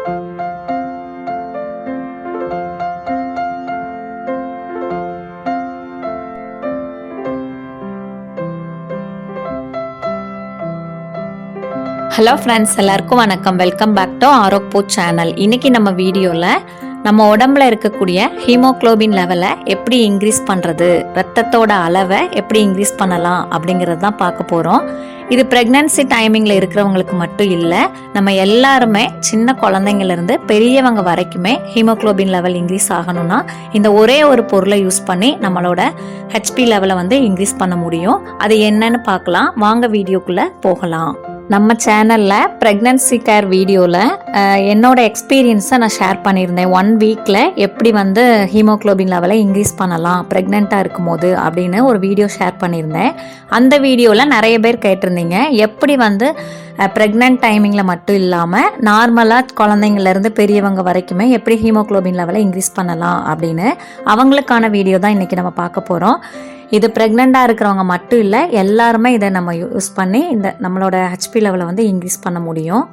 Hello friends எல்லாருக்கும் வணக்கம். Welcome back to ஆரோக்பூ சேனல் இன்னைக்கு நம்ம வீடியோவில் நம்ம உடம்புல இருக்கக்கூடிய ஹீமோக்ளோபின் லெவலை எப்படி இன்க்ரீஸ் பண்ணுறது ரத்தத்தோட அளவை எப்படி இன்க்ரீஸ் பண்ணலாம் அப்படிங்கிறது தான் பார்க்க போகிறோம் இது ப்ரெக்னன்சி டைமிங்கில் இருக்கிறவங்களுக்கு மட்டும் இல்லை நம்ம எல்லாருமே சின்ன குழந்தைங்கள்லேருந்து பெரியவங்க வரைக்குமே ஹீமோக்ளோபின் லெவல் இன்க்ரீஸ் ஆகணும்னா இந்த ஒரே ஒரு பொருளை யூஸ் பண்ணி நம்மளோட ஹெச்பி லெவலை வந்து இன்க்ரீஸ் பண்ண முடியும். அது என்னன்னு பார்க்கலாம். வாங்க வீடியோக்குள்ளே போகலாம். நம்ம சேனலில் ப்ரெக்னன்சி கேர் வீடியோவில் என்னோட எக்ஸ்பீரியன்ஸை நான் ஷேர் பண்ணியிருந்தேன். ஒன் வீக்கில் எப்படி வந்து ஹீமோக்ளோபின் லெவலை இன்க்ரீஸ் பண்ணலாம் ப்ரெக்னெண்ட்டாக இருக்கும்போது அப்படின்னு ஒரு வீடியோ ஷேர் பண்ணியிருந்தேன். அந்த வீடியோவில் நிறைய பேர் கேட்டிருந்தீங்க. எப்படி வந்து ப்ரெக்னென்ட் டைமிங்கில் மட்டும் இல்லாமல் நார்மலாக குழந்தைங்கள்லேருந்து பெரியவங்க வரைக்குமே எப்படி ஹீமோக்ளோபின் லெவலை இன்க்ரீஸ் பண்ணலாம் அப்படின்னு அவங்களுக்கான வீடியோ தான் இன்றைக்கி நம்ம பார்க்க போகிறோம் இது ப்ரெக்னெண்ட்டாக இருக்கிறவங்க மட்டும் இல்லை எல்லாருமே இதை நம்ம யூஸ் பண்ணி இந்த நம்மளோட ஹெச்பி லெவலை வந்து இன்க்ரீஸ் பண்ண முடியும்.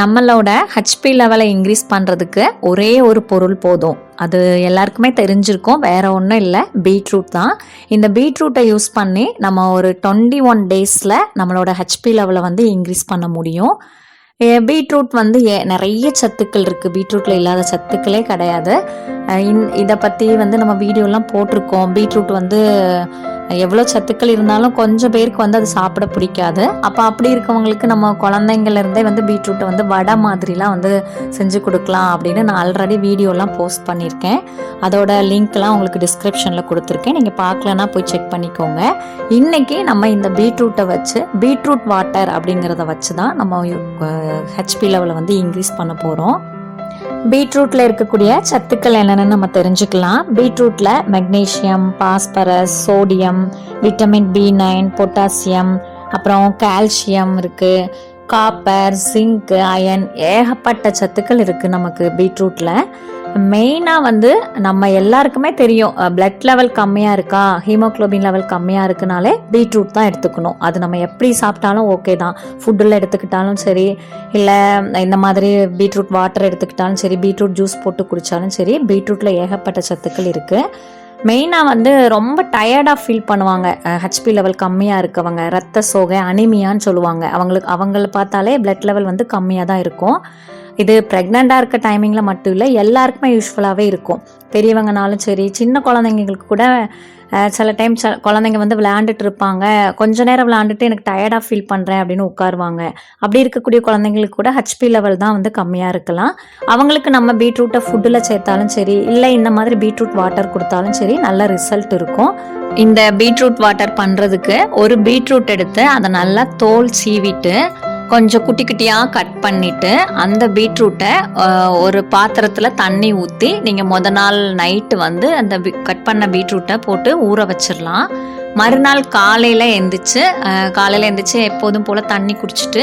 நம்மளோட ஹெச்பி லெவலை இன்க்ரீஸ் பண்ணுறதுக்கு ஒரே ஒரு பொருள் போதும். அது எல்லாருக்குமே தெரிஞ்சிருக்கும் வேற ஒன்றும் இல்லை பீட்ரூட் தான். இந்த பீட்ரூட்டை யூஸ் பண்ணி நம்ம ஒரு டுவெண்ட்டி ஒன் டேஸில் நம்மளோட ஹெச்பி லெவலை வந்து இன்க்ரீஸ் பண்ண முடியும். பீட்ரூட் வந்து ஏ- நிறைய சத்துக்கள் இருக்குது பீட்ரூட்டில் இல்லாத சத்துக்களே கிடையாது. இன் இதை பற்றி வந்து நம்ம வீடியோலாம் போட்டிருக்கோம். பீட்ரூட் வந்து எவ்வளோ சத்துக்கள் இருந்தாலும் கொஞ்சம் பேருக்கு வந்து அது சாப்பிட பிடிக்காது. அப்போ அப்படி இருக்கவங்களுக்கு நம்ம குழந்தைங்கள்லேருந்தே வந்து பீட்ரூட்டை வந்து வடை மாதிரிலாம் வந்து செஞ்சு கொடுக்கலாம் அப்படின்னு நான் ஆல்ரெடி வீடியோலாம் போஸ்ட் பண்ணியிருக்கேன். அதோட லிங்க்லாம் உங்களுக்கு டிஸ்கிரிப்ஷனில் கொடுத்துருக்கேன். நீங்கள் பார்க்கலன்னா போய் செக் பண்ணிக்கோங்க. இன்றைக்கி நம்ம இந்த பீட்ரூட்டை வச்சு பீட்ரூட் வாட்டர் அப்படிங்கிறத வச்சு தான் நம்ம ஹெச்பி லெவலை வந்து இன்க்ரீஸ் பண்ண போகிறோம் பீட்ரூட்டில் இருக்கக்கூடிய சத்துக்கள் என்னென்னு நம்ம தெரிஞ்சுக்கலாம். பீட்ரூட்டில் magnesium phosphorus sodium vitamin B nine potassium அப்புறம் கால்சியம் இருக்குது காப்பர் சிங்க் அயன் ஏகப்பட்ட சத்துக்கள் இருக்குது நமக்கு பீட்ரூட்டில் மெயினாக வந்து நம்ம எல்லாருக்குமே தெரியும் பிளட் லெவல் கம்மியாக இருக்கா ஹீமோக்ளோபின் லெவல் கம்மியாக இருக்குனாலே பீட்ரூட் தான் எடுத்துக்கணும். அது நம்ம எப்படி சாப்பிட்டாலும் ஓகே தான். ஃபுட்டில் எடுத்துக்கிட்டாலும் சரி இல்லை இந்த மாதிரி பீட்ரூட் வாட்டர் எடுத்துக்கிட்டாலும் சரி பீட்ரூட் ஜூஸ் போட்டு குடித்தாலும் சரி பீட்ரூட்டில் ஏகப்பட்ட சத்துக்கள் இருக்குது மெயினாக வந்து ரொம்ப டயர்டாக ஃபீல் பண்ணுவாங்க. ஹெச்பி லெவல் கம்மியாக இருக்கவங்க ரத்த சோகை அனிமியான்னு சொல்லுவாங்க. அவங்களுக்கு அவங்கள பார்த்தாலே பிளட் லெவல் வந்து கம்மியாக தான் இருக்கும். இது ப்ரெக்னெண்ட்டாக இருக்க டைமிங்கில் மட்டும் இல்லை எல்லாருக்குமே யூஸ்ஃபுல்லாகவே இருக்கும். பெரியவங்கனாலும் சரி சின்ன குழந்தைங்களுக்கு கூட சில டைம் ச குழந்தைங்க வந்து விளையாண்டுட்டு இருப்பாங்க. கொஞ்ச நேரம் விளையாண்டுட்டு எனக்கு டயர்டாக ஃபீல் பண்ணுறேன் அப்படின்னு உட்காருவாங்க. அப்படி இருக்கக்கூடிய குழந்தைங்களுக்கு கூட ஹெச்பி லெவல் தான் வந்து கம்மியாக இருக்கலாம். அவங்களுக்கு நம்ம பீட்ரூட்டை ஃபுட்டில் சேர்த்தாலும் சரி இல்லை இந்த மாதிரி பீட்ரூட் வாட்டர் கொடுத்தாலும் சரி நல்ல ரிசல்ட் இருக்கும். இந்த பீட்ரூட் வாட்டர் பண்ணுறதுக்கு ஒரு பீட்ரூட் எடுத்து அதை நல்லா தோல் சீவிட்டு கொஞ்சம் குட்டி குட்டியாக கட் பண்ணிட்டு அந்த பீட்ரூட்டை ஒரு பாத்திரத்தில் தண்ணி ஊற்றி நீங்கள் மொதல் நாள் நைட்டு வந்து அந்த கட் பண்ண பீட்ரூட்டை போட்டு ஊற வச்சிடலாம் மறுநாள் காலையில் எந்திரிச்சு காலையில் எந்திரிச்சு எப்போதும் போல் தண்ணி குடிச்சிட்டு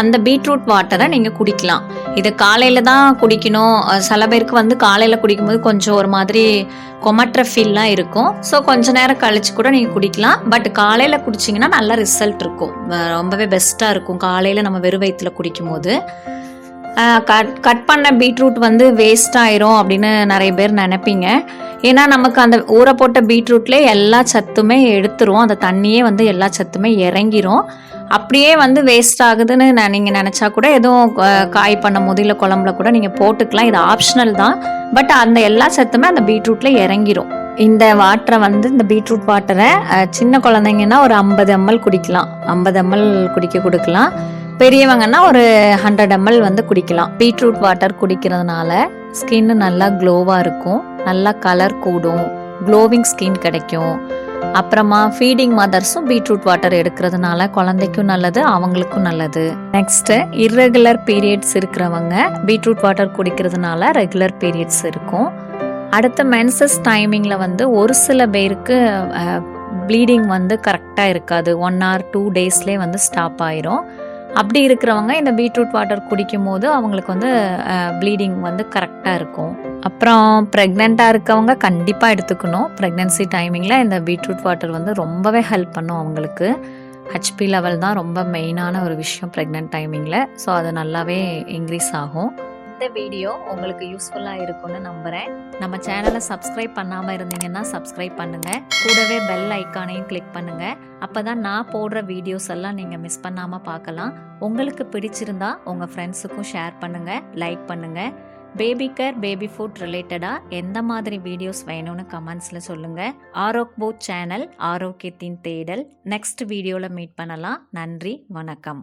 அந்த பீட்ரூட் வாட்டரை நீங்கள் குடிக்கலாம். இது காலையில் தான் குடிக்கணும். சில பேருக்கு வந்து காலையில் குடிக்கும்போது கொஞ்சம் ஒரு மாதிரி கொமட்டுற ஃபீல்லாம் இருக்கும். ஸோ கொஞ்ச நேரம் கழிச்சு கூட நீங்கள் குடிக்கலாம். பட் காலையில் குடிச்சிங்கன்னா நல்ல ரிசல்ட் இருக்கும். ரொம்பவே பெஸ்ட்டாக இருக்கும். காலையில் நம்ம வெறும் வயிற்றில் குடிக்கும்போது. கட் கட் பண்ண பீட்ரூட் வந்து வேஸ்ட் ஆயிரும் அப்படின்னு நிறைய பேர் நினைப்பீங்க. ஏன்னா நமக்கு அந்த ஊற போட்ட பீட்ரூட்லேயே எல்லா சத்துமே எடுத்துரும். அந்த தண்ணியே வந்து எல்லா சத்துமே இறங்கிரும். அப்படியே வந்து வேஸ்ட் ஆகுதுன்னு நான் நீங்கள் நினச்சா கூட எதுவும் காய் பண்ணும் போது இல்லை குழம்புல கூட நீங்கள் போட்டுக்கலாம். இது ஆப்ஷனல் தான். பட் அந்த எல்லா சத்துமே அந்த பீட்ரூட்ல இறங்கிரும். இந்த வாட்டரை வந்து இந்த பீட்ரூட் வாட்டரை சின்ன குழந்தைங்கன்னா ஒரு ஐம்பது எம்எல் குடிக்கலாம். ஐம்பது எம்எல் குடிக்க கொடுக்கலாம். பெரியவங்கன்னா ஒரு ஹண்ட்ரட் எம்எல் வந்து குடிக்கலாம். பீட்ரூட் வாட்டர் குடிக்கிறதுனால ஸ்கின் நல்லா க்ளோவாக இருக்கும். நல்லா கலர் கூடும் க்ளோவிங் ஸ்கின் கிடைக்கும். அப்புறமா ஃபீடிங் மதர்ஸும் பீட்ரூட் வாட்டர் எடுக்கிறதுனால குழந்தைக்கும் நல்லது அவங்களுக்கும் நல்லது. நெக்ஸ்ட்டு இர்ரெகுலர் பீரியட்ஸ் இருக்கிறவங்க பீட்ரூட் வாட்டர் குடிக்கிறதுனால ரெகுலர் பீரியட்ஸ் இருக்கும். அடுத்த மென்சஸ் டைமிங்கில் வந்து ஒரு சில பேருக்கு ப்ளீடிங் வந்து கரெக்டாக இருக்காது. ஒன் ஆர் டூ டேஸ்லேயே வந்து ஸ்டாப் ஆயிரும். அப்படி இருக்கிறவங்க இந்த பீட்ரூட் வாட்டர் குடிக்கும் போது அவங்களுக்கு வந்து ப்ளீடிங் வந்து கரெக்டாக இருக்கும். அப்புறம் ப்ரெக்னெண்ட்டாக இருக்கவங்க கண்டிப்பாக எடுத்துக்கணும். ப்ரெக்னென்சி டைமிங்கில் இந்த பீட்ரூட் வாட்டர் வந்து ரொம்பவே ஹெல்ப் பண்ணும் அவங்களுக்கு. ஹெச்பி லெவல் தான் ரொம்ப மெயினான ஒரு விஷயம் ப்ரெக்னென்ட் டைமிங்கில் ஸோ அது நல்லாவே இன்க்ரீஸ் ஆகும். இந்த வீடியோ உங்களுக்கு யூஸ்ஃபுல்லாக இருக்கும்னு நம்புகிறேன் நம்ம சேனலை சப்ஸ்கிரைப் பண்ணாமல் இருந்தீங்கன்னா சப்ஸ்கிரைப் பண்ணுங்கள் கூடவே பெல் ஐக்கானையும் கிளிக் பண்ணுங்கள் அப்போ தான் நான் போடுற வீடியோஸ் எல்லாம் நீங்கள் மிஸ் பண்ணாமல் பார்க்கலாம். உங்களுக்கு பிடிச்சிருந்தா உங்கள் ஃப்ரெண்ட்ஸுக்கும் ஷேர் பண்ணுங்கள் லைக் பண்ணுங்கள் பேபி கேர் பேபி ஃபுட் ரிலேட்டடாக எந்த மாதிரி வீடியோஸ் வேணும்னு கமெண்ட்ஸில் சொல்லுங்கள் ஆரோக் போட் சேனல் ஆரோக்கியத்தின் தேடல். நெக்ஸ்ட் வீடியோவில் மீட் பண்ணலாம். நன்றி வணக்கம்.